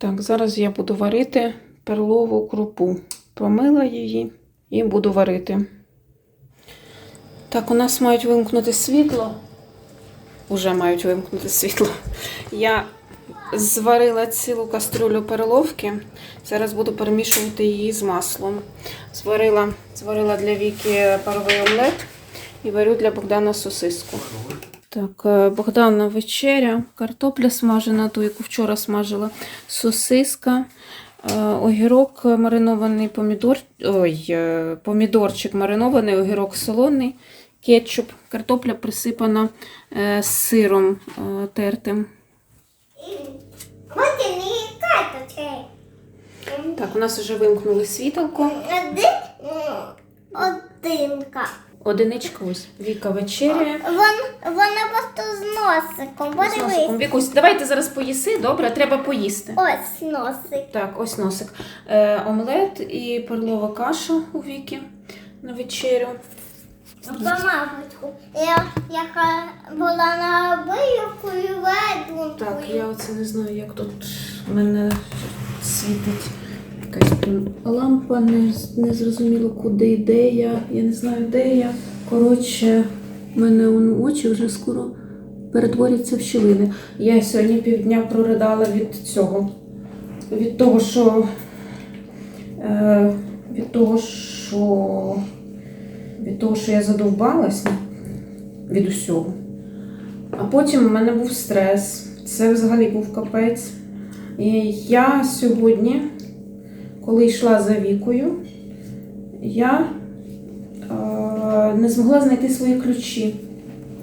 Так, зараз я буду варити перлову крупу. Помила її і буду варити. Так, у нас мають вимкнути світло. Уже мають вимкнути світло. Я зварила цілу каструлю перловки. Зараз буду перемішувати її з маслом. Зварила, зварила для Віки паровий омлет і варю для Богдана сосиску. Так, е, Богдана вечеря, картопля смажена, ту, яку вчора смажила, сосиска, е, огірок маринований, помідор, ой, е, помідорчик маринований, огірок солоний, кетчуп, картопля присипана сиром тертим. Так, у нас вже вимкнули світалко. Одинка. Одиничка ось. Віка вечеряє. Вон, вона просто з носиком. З носиком. Подивись. Вікусь, давайте зараз поїси, добре, треба поїсти. Ось носик. Так, ось носик. Е, омлет і перлова каша у Віки на вечерю. Помавочку. Я, яка була на виявкою ведункою. Так, я оце не знаю, як тут мене світить якась прям лампа, не, не зрозуміло, куди, де я. Я не знаю, де я. Коротше, в мене очі вже скоро перетворяться в щілини. Я сьогодні півдня проридала від цього. Від того, що. Е, від того, що. Від того, що я задовбалась від усього. А потім у мене був стрес. Це взагалі був капець. І я сьогодні, коли йшла за вікою, я е, не змогла знайти свої ключі.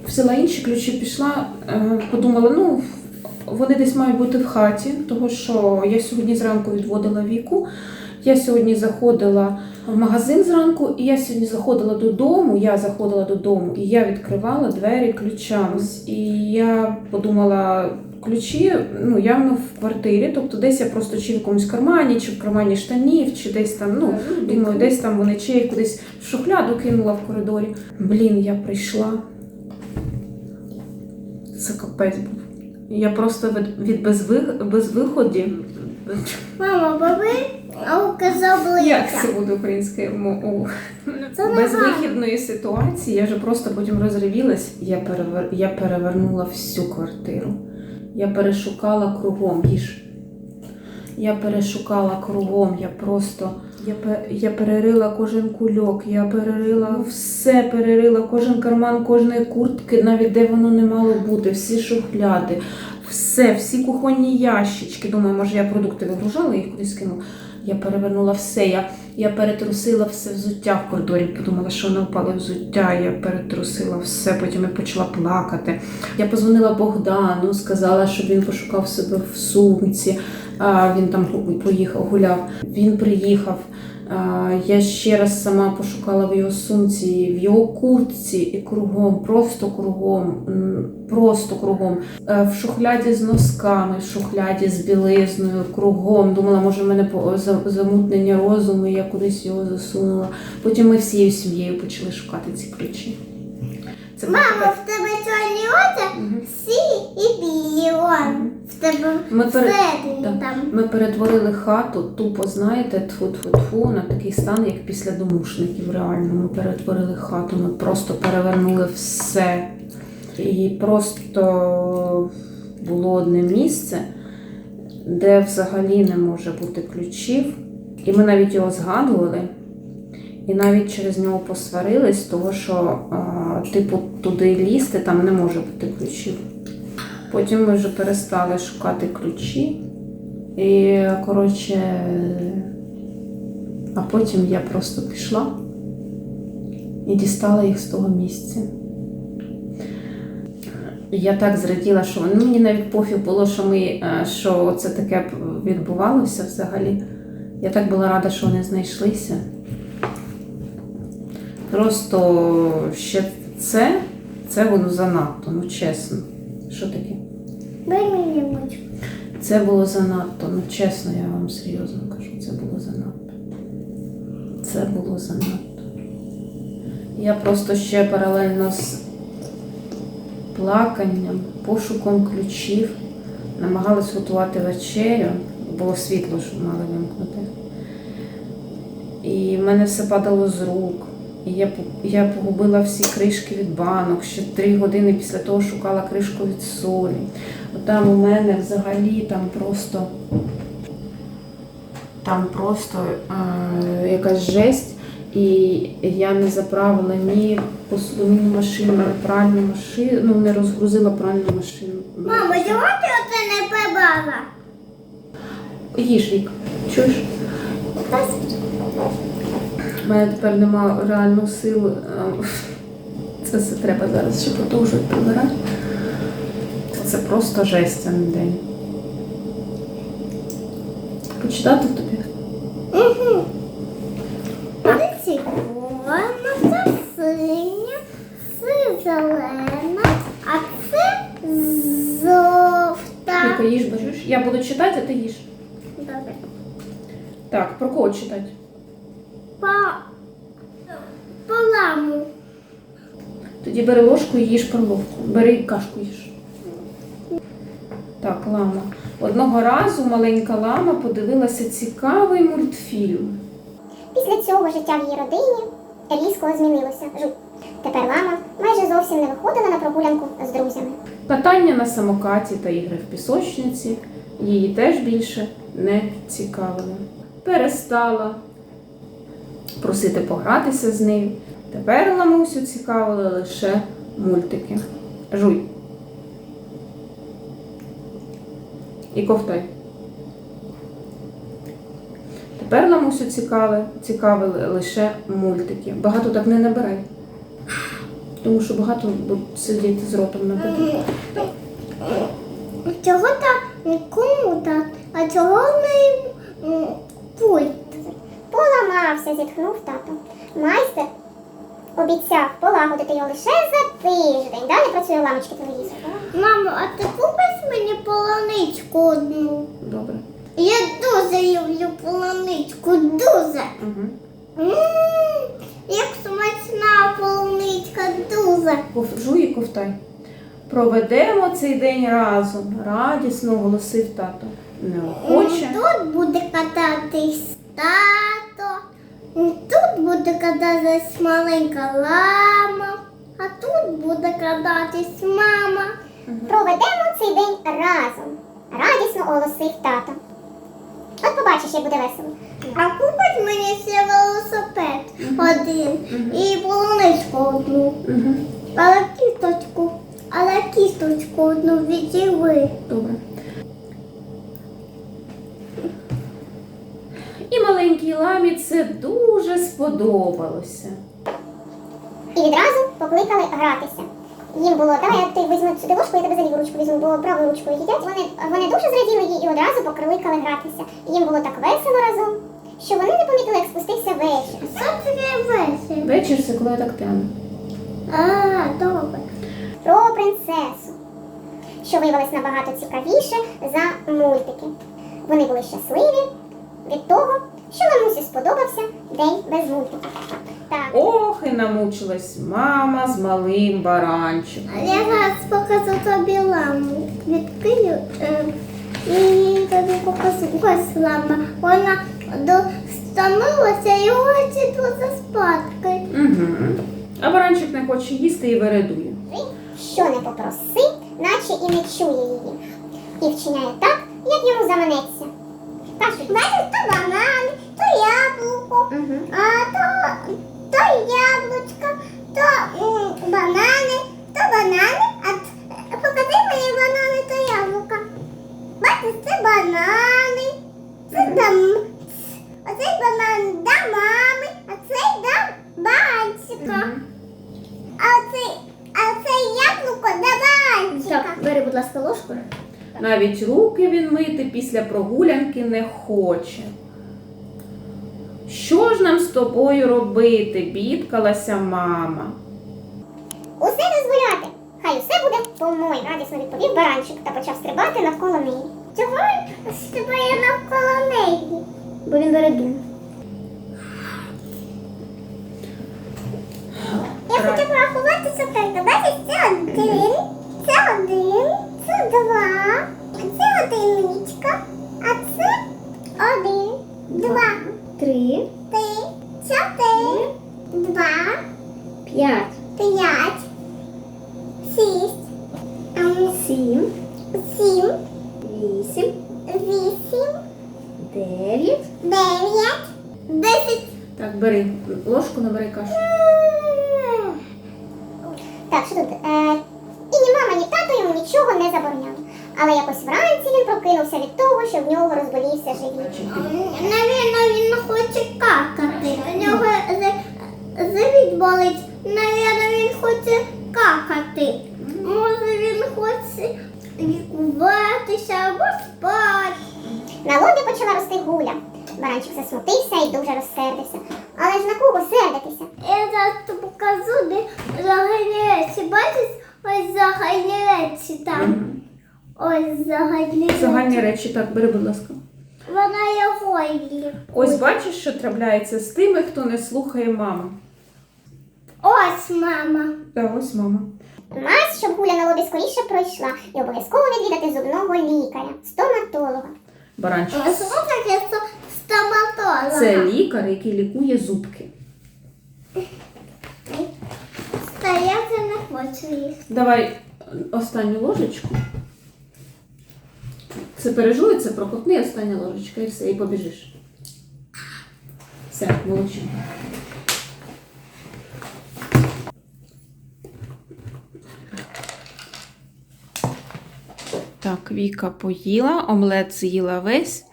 Взяла інші ключі, пішла, е, подумала, ну, вони десь мають бути в хаті, тому що я сьогодні зранку відводила віку. Я сьогодні заходила в магазин зранку, і я сьогодні заходила додому. Я заходила додому і я відкривала двері ключами. І я подумала, ключі ну, явно в квартирі, тобто десь я просто чи в якомусь кармані, чи в кармані штанів, чи десь там, ну, думаю, десь там вони чи я кудись в шухляду кинула в коридорі. Блін, я прийшла. Це капець був. Я просто від, від безвих, безвиході. Мама, баби, указав Як це буде українською мовою? Безвихідної ситуації я вже просто потім розривілась. Я, перевер... я перевернула всю квартиру. Я перешукала кругом їж. Я перешукала кругом, я просто. Я, я перерила кожен кульок, я перерила все, перерила кожен карман кожної куртки, навіть де воно не мало бути, всі шухляди, все, всі кухонні ящички. Думаю, може я продукти вигружала, їх кудись кинула. Я перевернула все. Я, я перетрусила все взуття в коридорі, подумала, що воно впало взуття. Я перетрусила все, потім я почала плакати. Я позвонила Богдану, сказала, щоб він пошукав себе в сумці. Він там поїхав, гуляв. Він приїхав. Я ще раз сама пошукала в його сумці, в його куртці і кругом, просто кругом, просто кругом. Е, В шухляді з носками, в шухляді з білизною, кругом. Думала, може, в мене замутнення розуму, і я кудись його засунула. Потім ми всією сім'єю почали шукати ці ключі. Це Мама, в тебе чорні очі, Мгм. всі і білі. Он. В тебе Ми пере- там. Ми перетворили хату, тупо, знаєте, тфу-тфу-тфу, на такий стан, як після домушників. Реально, ми перетворили хату, ми просто перевернули все. І просто було одне місце, де взагалі не може бути ключів. І ми навіть його згадували. І навіть через нього посварились, того що, а, типу, туди лізти там не може бути ключів. Потім ми вже перестали шукати ключі. І, коротше, а потім я просто пішла і дістала їх з того місця. Я так зраділа, що ну, мені навіть пофіг було, що, ми, е, що це таке відбувалося взагалі. Я так була рада, що вони знайшлися. Просто ще це, це було занадто, ну чесно. Що таке? Дай мені мочку. Це було занадто, ну чесно, я вам серйозно кажу, це було занадто. Це було занадто. Я просто ще паралельно з плаканням, пошуком ключів намагалась готувати вечерю. було світло, що мали вимкнути. І в мене все падало з рук. І я, я погубила всі кришки від банок. Ще три години після того шукала кришку від солі. От Там у мене взагалі там просто там просто е, якась жесть. І я не заправила ні посудомийну машину, ні пральну машину, ну не розгрузила пральну машину. Мамо, чого ти оце не прибрала? Їж вік. Чуєш? У мене тепер нема реально сил. е, Це все треба зараз ще продовжувати прибирати. Це просто жесть цей день. Почитати тобі? Угу. Це синя, це зелена, а це жовта. Віка, їж бачиш? Я буду читати, а ти їж. Добре. Так, про кого читати? Тоді бери ложку і їж перловку. Бери кашку їж. Так, лама. Одного разу маленька лама подивилася цікавий мультфільм. Після цього життя в її родині різко змінилося. Жу. Тепер лама майже зовсім не виходила на прогулянку з друзями. Катання на самокаті та ігри в пісочниці її теж більше не цікавило. Перестала просити погратися з нею. Тепер ламусю цікавили лише мультики. Жуй. І ковтай. Тепер ламусю цікавили, цікавили лише мультики. Багато так не набирай. Тому що багато будуть сидіти з ротом на набити. Чого так не кому а чого не пульт? Поламався, зітхнув тато. Майстер обіцяв полагодити його лише за тиждень. Далі працює ламочки телевізор. Мамо, а ти купиш мені полоничку одну? Добре. Я дуже люблю полоничку, дуже. Угу. М, Як смачна полуничка, дуже. Жуй і ковтай. Проведемо цей день разом. Радісно оголосив тато. Неохоче. Тут буде кататись тато, тут буде кататись маленька лама, а тут буде кататись мама. Проведемо цей день разом. Радісно оголосив тато. От побачиш, як буде весело. А купить мені ще велосипед один і полуничку одну, але кісточку, але кісточку одну відділи. Добре. І маленькій ламі це дуже сподобалося. І відразу покликали гратися. Їм було, давай я ти візьму сюди ложку, я тебе за ліву ручку візьму, бо правою ручкою їдять. Вони, вони дуже зраділи їй і одразу покликали гратися. Їм було так весело разом, що вони не помітили, як спустився вечір. Що це весело? Вечір це коли я так тяну. А, добре. Про принцесу, що виявилось набагато цікавіше за мультики. Вони були щасливі від того, що Ламусі сподобався день без мультиків. Так. Ох, і намучилась мама з малим баранчиком. Я зараз покажу тобі ламу. Відкрию е, і тобі покажу. Ось лама. Вона до і хоче дуже спадки. Угу. А баранчик не хоче їсти і вередує. що не попроси, наче і не чує її. І вчиняє так, як йому заманеться. Кажуть, Бачиш, то банани, то яблуко, а то, то яблучко, то м, банани, то банани, а т- покажи мені банани, то яблука. Бачиш, це банани, це дам. Оцей банан до мами, а цей до банчика. А цей, а це яблуко до банчика. бери, будь ласка, ложку. Навіть руки він мити після прогулянки не хоче. Що ж нам з тобою робити? бідкалася мама. Усе дозволяти. Хай усе буде по-моєму, радісно відповів баранчик та почав стрибати навколо неї. Чого стрибає навколо неї? Бо він вередун. Я хочу порахувати цукерки. Бачиш, це один, це один, це два, це одиничка, а це один, два, три, три, чотири, два, п'ять, п'ять, шість, сім, сім, вісім, вісім, дев'ять. дев'ять, десять. Так, бери ложку, набери кашу. Так, що тут? Е, і ні мама, ні тато йому нічого не забороняли. Але якось вранці він прокинувся від того, що в нього розболівся живіт. Навірно, він хоче какати. У нього завід болить. Навірно, він хоче какати. Може він хоче лікуватися або спати. На лобі почала рости гуля. Баранчик засмутився і дуже розсердився. Але ж на кого сердитися? Я зараз тобі покажу, де загальні речі. Бачиш, ось загальні речі там. Ось загальні речі. так, бери, будь ласка. Вона його її. Ось бачиш, що трапляється з тими, хто не слухає маму. Ось мама. Так, ось мама. Мась, щоб гуля на лобі скоріше пройшла, і обов'язково відвідати зубного лікаря, стоматолога. Баранчик. Таке стоматолога. Це лікар, який лікує зубки. Стояти не хочу їсти. Давай останню ложечку. Це пережуй, це проковтни остання ложечка і все, і побіжиш. Все, молодчинка. Так, Віка поїла, омлет з'їла весь,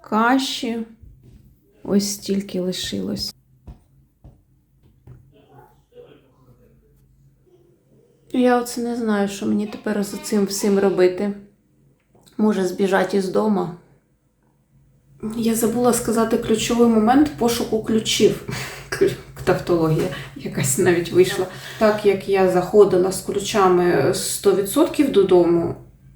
каші. Ось стільки лишилось. Я оце не знаю, що мені тепер з цим всім робити. Може, збіжати із дому. Я забула сказати ключовий момент пошуку ключів. Тавтологія якась навіть вийшла. Так як я заходила з ключами 100% додому,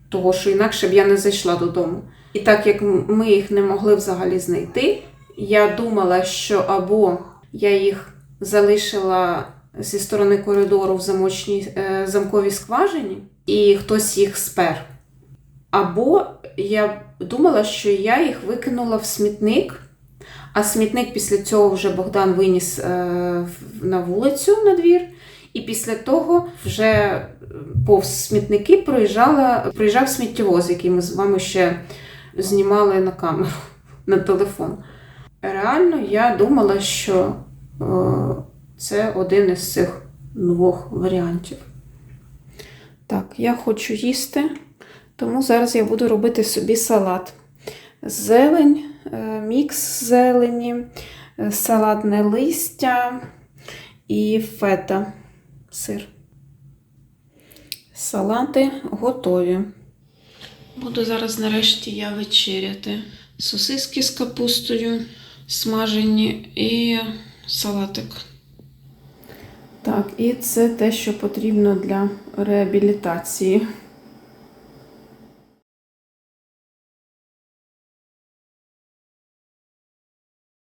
того що інакше б я не зайшла додому. І так як ми їх не могли взагалі знайти, я думала, що або я їх залишила зі сторони коридору в замочній е, замковій скважині, і хтось їх спер. Або я думала, що я їх викинула в смітник, а смітник після цього вже Богдан виніс е, на вулицю на двір. І після того вже е, повз смітники проїжджала, проїжджав сміттєвоз, який ми з вами ще знімали на камеру, на телефон. Реально, я думала, що е, це один із цих двох варіантів. Так, я хочу їсти, тому зараз я буду робити собі салат. Зелень, е, мікс зелені, е, салатне листя і фета, сир. Салати готові. Буду зараз нарешті я вечеряти. Сосиски з капустою смажені і салатик. Так, і це те, що потрібно для реабілітації.